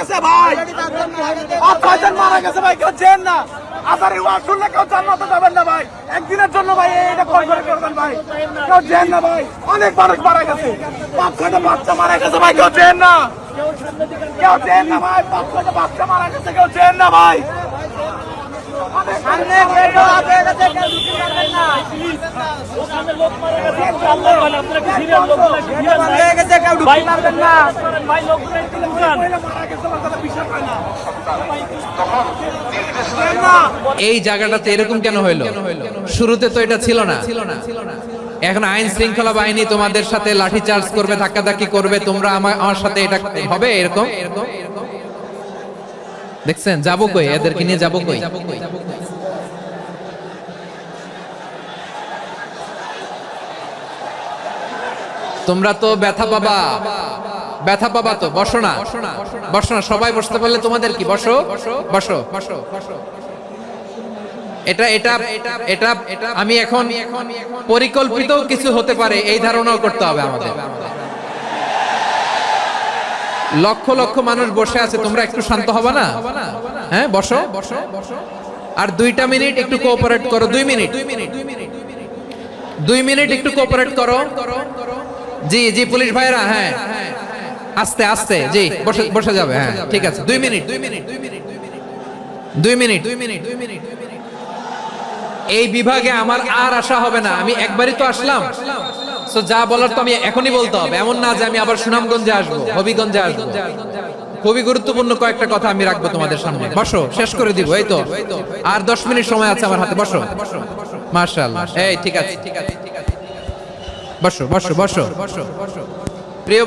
গেছে ভাই। আর ছয়জন মারা গেছে ভাই, কেউ চেন না। আসার ওয়াজ শুনলে কেউ জান্নাতে যাবেন না ভাই। একদিনের জন্য ভাই এটা কয় করে করবেন ভাই। কেউ চেন না ভাই। অনেক মানুষ মারা গেছে। পাঁচ ছয়টা বাচ্চা মারা গেছে ভাই, কেউ চেন না। কেউ চেন না ভাই, পাঁচ ছয়টা বাচ্চা মারা গেছে, কেউ চেন না ভাই। এই জায়গাটাতে এরকম কেন হইল? শুরুতে তো এটা ছিল না। এখন আইন শৃঙ্খলা বাহিনী তোমাদের সাথে লাঠি চার্জ করবে ধাক্কাধাক্কি করবে তোমরা আমার আমার সাথে এটা হবে এরকম? দেখছেন? যাব কই? এদেরকে নিয়ে যাব কই? তোমরা তো ব্যথা পাবা। ব্যথা পাবা তো? বসো না। বসো না। সবাই বসতে পারলে তোমাদের কি? বসো। বসো। বসো এটা এটা এটা এটা আমি এখন পরিকল্পিত কিছু হতে পারে। এই ধারণাও করতে হবে আমাদের। লক্ষ লক্ষ মানুষ বসে আছে, তোমরা একটু শান্ত হবে না? হ্যাঁ বসো। বসো আর দুইটা মিনিট একটু কোঅপারেট করো, দুই মিনিট। দুই মিনিট একটু কোঅপারেট করো। জি জি, পুলিশ ভাইরা হ্যাঁ। আস্তে আস্তে, জি, বসে বসে যাবে হ্যাঁ ঠিক আছে। দুই মিনিট। দুই মিনিট। দুই মিনিট দুই মিনিট দুই মিনিট দুই মিনিট এই বিভাগে আমার আর আশা হবে না, আমি একবারই তো আসলাম। তো যা বলার তো আমি এখনই বলতে হবে। এমন না যে আমি আবার সুনামগঞ্জে আসব, হবিগঞ্জে আসব। খুবই গুরুত্বপূর্ণ কয়েকটা কথা আমি রাখব তোমাদের সামনে। বসো, শেষ করে দিব, এই তো। আর দশ মিনিট সময় আছে আমার হাতে। বসো। মার্শাল এই, ঠিক আছে। বসো বসো বসো। প্রিয়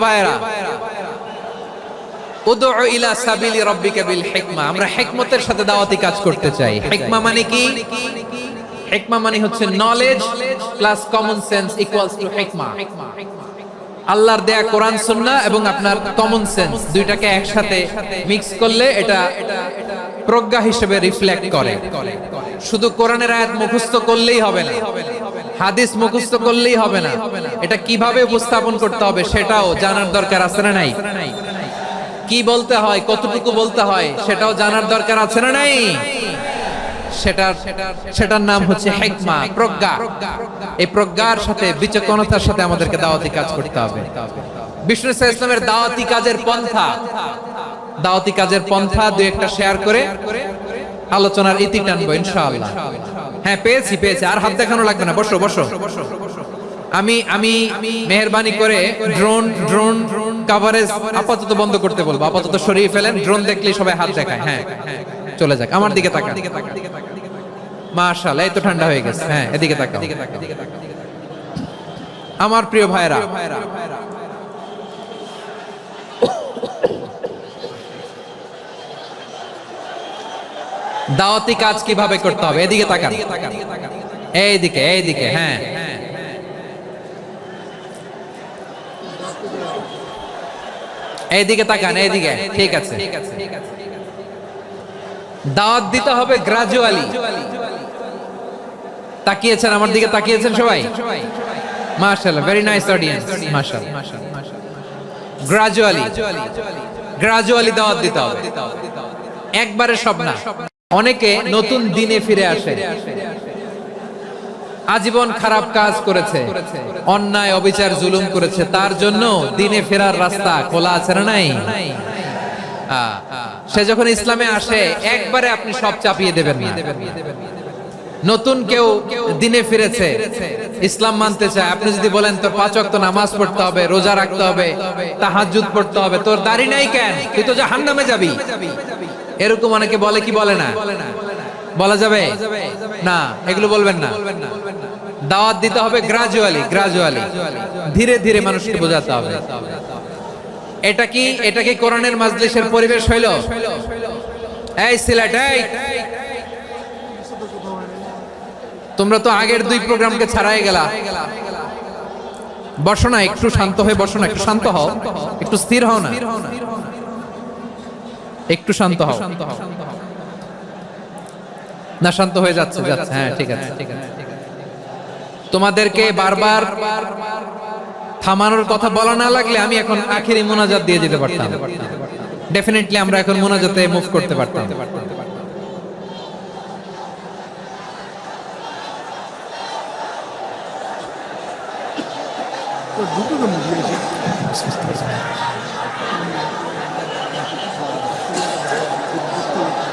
ইলা সাবিলি আমরা হিকমতের সাথে দাওয়াতি কাজ করতে চাই। হিকমা মানে কি? হিকমা মানে হচ্ছে knowledge plus common sense equals to হিকমা আল্লাহর দেয়া কোরআন সুন্নাহ এবং আপনার কমন সেন্স দুইটাকে একসাথে মিক্স করলে এটা প্রজ্ঞা হিসেবে রিফ্লেক্ট করে। শুধু কোরআনের আয়াত মুখস্থ করলেই হবে না। হাদিস মুখস্থ করলেই হবে না। এটা কীভাবে উপস্থাপন করতে হবে সেটাও জানার দরকার আছে না নাই? কি বলতে হয় কতটুকু বলতে হয় সেটাও জানার দরকার আছে না নাই? সেটার সেটার নাম হচ্ছে হেকমা, প্রজ্ঞা। এই প্রজ্ঞার সাথে বিচক্ষণতার সাথে আমাদেরকে দাওয়াতি কাজ করতে হবে। বিষ্ণু ইসলামের দাওয়াতি কাজের পন্থা। দাওয়াতি কাজের পন্থা দুই একটা শেয়ার করে আলোচনার ইতি টানবো, ইনশাআল্লাহ। হ্যাঁ পেয়েছি পেয়েছি। আর হাত দেখানো লাগবে না। বসো বসো। আমি আমি মেহরবানি করে ড্রোন ড্রোন কাভারেজ আপাতত বন্ধ করতে বলব। আপাতত সরিয়ে ফেলেন। ড্রোন দেখলেই সবাই হাত দেখায়। হ্যাঁ। চলে যাক। আমার দিকে তাকা মাশাআল্লাহ, এই তো ঠান্ডা হয়ে গেছে। হ্যাঁ এদিকে তাকাও। আমার প্রিয় ভাইরা দাওয়াতি কাজ কীভাবে করতে হবে? এদিকে তাকান। এইদিকে এইদিকে হ্যাঁ। এইদিকে তাকান, এইদিকে। ঠিক আছে। দাওয়াত দিতে হবে গ্রাজুয়ালি তাকিয়েছেন আমার দিকে, তাকিয়েছেন সবাই? মাশাআল্লাহ ভেরি নাইস অডিয়েন্স মাশাআল্লাহ। গ্রাজুয়ালি গ্রাজুয়ালি দাওয়াত দিতে হবে। একবারে সব না। অনেকে নতুন দিনে ফিরে আসে। আজীবন খারাপ কাজ করেছে। অন্যায়, অবিচার, জুলুম করেছে। তার জন্য দিনে ফেরার রাস্তা খোলা আছে না নাই? সে যখন ইসলামে আসে, একবারে আপনি সব চাপিয়ে দেবেন নতুন কেউ দিনে ফিরেছে, ইসলাম মানতে চায়। আপনি যদি বলেন, তোর পাঁচ নামাজ পড়তে হবে, রোজা রাখতে হবে পড়তে হবে, তোর দাড়ি নাই কেন? তুই তো যাবি। এরকম অনেকে বলে কি বলে না? বলা যাবে? না, এগুলো বলবেন না। দাওয়াত দিতে হবে গ্রাজুয়ালি গ্রাজুয়ালি ধীরে ধীরে মানুষকে বোঝাতে হবে। এটা কি এটা কি কোরআনের মাজলিসের পরিবেশ হইল? এই সিলেট, এই। তোমরা তো আগের দুই প্রোগ্রামকে ছাড়াই গেলা। বসো না, একটু শান্ত হয়ে বসো না, একটু শান্ত হও। একটু স্থির হও না। একটু শান্ত হও। না, শান্ত হয়ে যাচ্ছে যাচ্ছে। হ্যাঁ ঠিক আছে। তোমাদেরকে বারবার থামানোর কথা বলা না লাগলে আমি এখন আখেরি মোনাজাত দিয়ে যেতে পারতাম। ডেফিনেটলি আমরা এখন মোনাজাতে মুভ করতে পারতাম।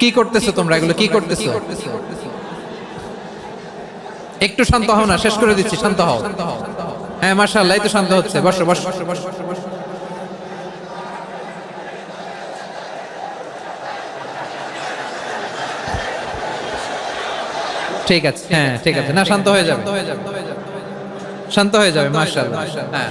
কি করতেছো তোমরা? এগুলো কি করতেছো? একটু শান্ত হও না, শেষ করে দিচ্ছি, শান্ত হও। হ্যাঁ মার্শাল্লাহ তো শান্ত হচ্ছে। বসো বসো ঠিক আছে হ্যাঁ ঠিক আছে। না, শান্ত হয়ে যাবে। শান্ত হয়ে যাবে মার্শাল্লাহ হ্যাঁ।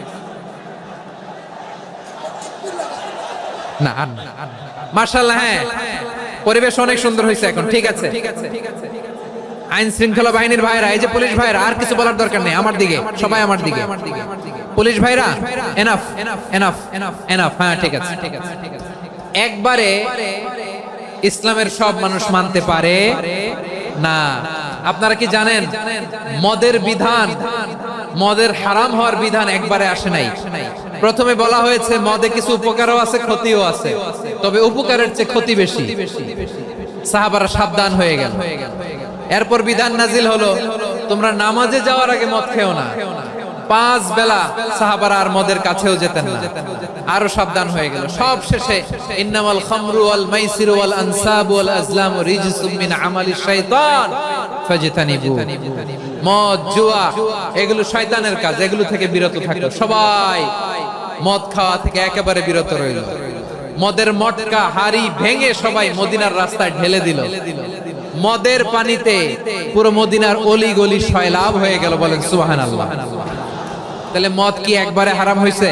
না, আর না হ্যাঁ। পরিবেশ অনেক সুন্দর হয়েছে এখন, ঠিক আছে। আইন শৃঙ্খলা বাহিনীর ভাইরা, এই যে পুলিশ ভাইরা, আর কিছু বলার দরকার নেই, আমার দিকে, সবাই আমার দিকে। পুলিশ ভাইরা এনাফ এনাফ এনাফ এনাফ হ্যাঁ ঠিক আছে ঠিক আছে। একবারে ইসলামের সব মানুষ মানতে পারে না। আপনারা কি জানেন? মদের বিধান, মদের হারাম হওয়ার বিধান একবারে আসে নাই। প্রথমে বলা হয়েছে, মদে কিছু উপকারও আছে, ক্ষতিও আছে। তবে উপকারের চেয়ে ক্ষতি বেশি। সাহাবারা সাবধান হয়ে গেল। এরপর বিধান নাজিল হলো, তোমরা নামাজে যাওয়ার আগে মদ খেও না। পাঁচ বেলা সাহাবারা আর মদের কাছেও যেতেন না। আরও সাবধান হয়ে গেল। সব শেষে, ইন্নামাল খামরু ওয়াল মাইসিরু ওয়াল আনসাবু ওয়াল আজলামু রিজসুম মিন আমালিশ শাইতান। মদ, জুয়া, এগুলো শয়তানের কাজ, এগুলো থেকে বিরত সবাই মদ খাওয়া থেকে একেবারে বিরত রইল। মদের মটকা ভেঙে সবাই মদিনার রাস্তায় ঢেলে দিল। মদের পানিতে পুরো মদিনার অলি গলি সয়লাভ হয়ে গেল বলেন সুবহানাল্লাহ। তাহলে মদ কি একবারে হারাম হয়েছে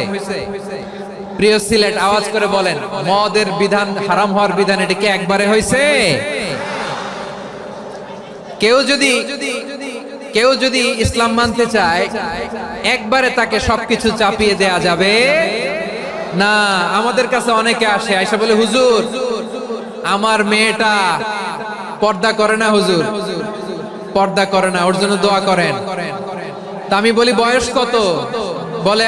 প্রিয় সিলেট, আওয়াজ করে বলেন, মদের বিধান হারাম হওয়ার বিধান এটা কি একবারে হয়েছে কেউ যদি কেউ যদি ইসলাম মানতে চায়, একবারে তাকে সবকিছু চাপিয়ে দেয়া যাবে। না, আমাদের কাছে অনেকে আসে আইসা বলে, হুজুর, আমার মেয়েটা পর্দা করে না হুজুর, পর্দা করে না, ওর জন্য দোয়া করেন। তা আমি বলি, বয়স কত? বলে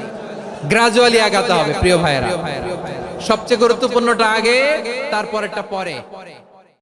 গ্রাজুয়ালি আগাতে হবে প্রিয় ভাইয়েরা। সবচেয়ে গুরুত্বপূর্ণটা আগে তারপরেরটা পরে।